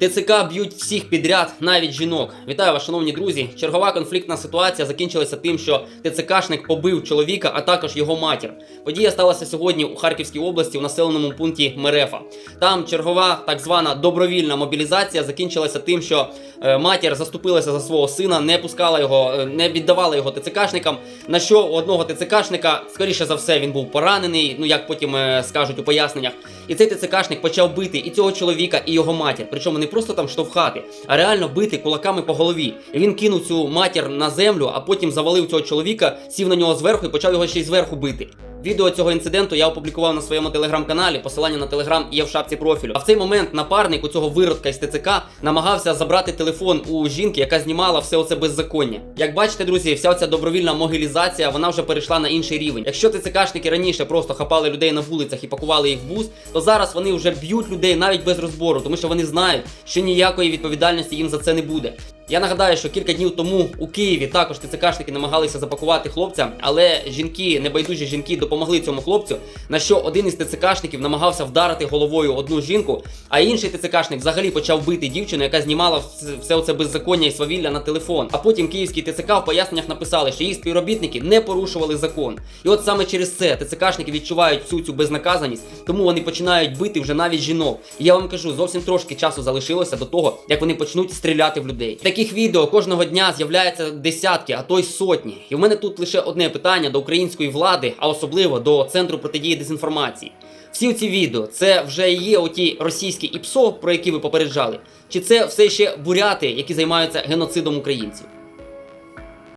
ТЦК б'ють всіх підряд, навіть жінок. Вітаю вас, шановні друзі. Чергова конфліктна ситуація закінчилася тим, що ТЦКшник побив чоловіка, а також його матір. Подія сталася сьогодні у Харківській області у населеному пункті Мерефа. Там чергова так звана добровільна мобілізація закінчилася тим, що е, матір заступилася за свого сина, не пускала його, е, не віддавала його ТЦКшникам. На що у одного ТЦКшника, скоріше за все, він був поранений. Ну як потім е, скажуть у поясненнях. І цей ТЦКшник почав бити і цього чоловіка, і його матір. Причому не просто там штовхати, а реально бити кулаками по голові. І він кинув цю матір на землю, а потім завалив цього чоловіка, сів на нього зверху і почав його ще й зверху бити. Відео цього інциденту я опублікував на своєму телеграм-каналі. Посилання на телеграм є в шапці профілю. А в цей момент напарник у цього виродка із ТЦК намагався забрати телефон у жінки, яка знімала все оце беззаконня. Як бачите, друзі, вся ця добровільна могилізація вона вже перейшла на інший рівень. Якщо ТЦКшники раніше просто хапали людей на вулицях і пакували їх в бус, то зараз вони вже б'ють людей навіть без розбору, тому що вони знають, що ніякої відповідальності їм за це не буде. Я нагадаю, що кілька днів тому у Києві також ТЦКшники намагалися запакувати хлопця, але жінки, небайдужі жінки, допомогли цьому хлопцю. На що один із ТЦКшників намагався вдарити головою одну жінку, а інший ТЦКшник взагалі почав бити дівчину, яка знімала все це беззаконня і свавілля на телефон. А потім київський ТЦК в поясненнях написали, що їх співробітники не порушували закон. І от саме через це ТЦКшники відчувають всю цю безнаказаність, тому вони починають бити вже навіть жінок. І я вам кажу, зовсім трошки часу залишилося до того, як вони почнуть стріляти в людей. Таких відео кожного дня з'являється десятки, а то й сотні. І в мене тут лише одне питання до української влади, а особливо до центру протидії дезінформації. Всі ці відео це вже є оті російські ІПСО, про які ви попереджали, чи це все ще буряти, які займаються геноцидом українців?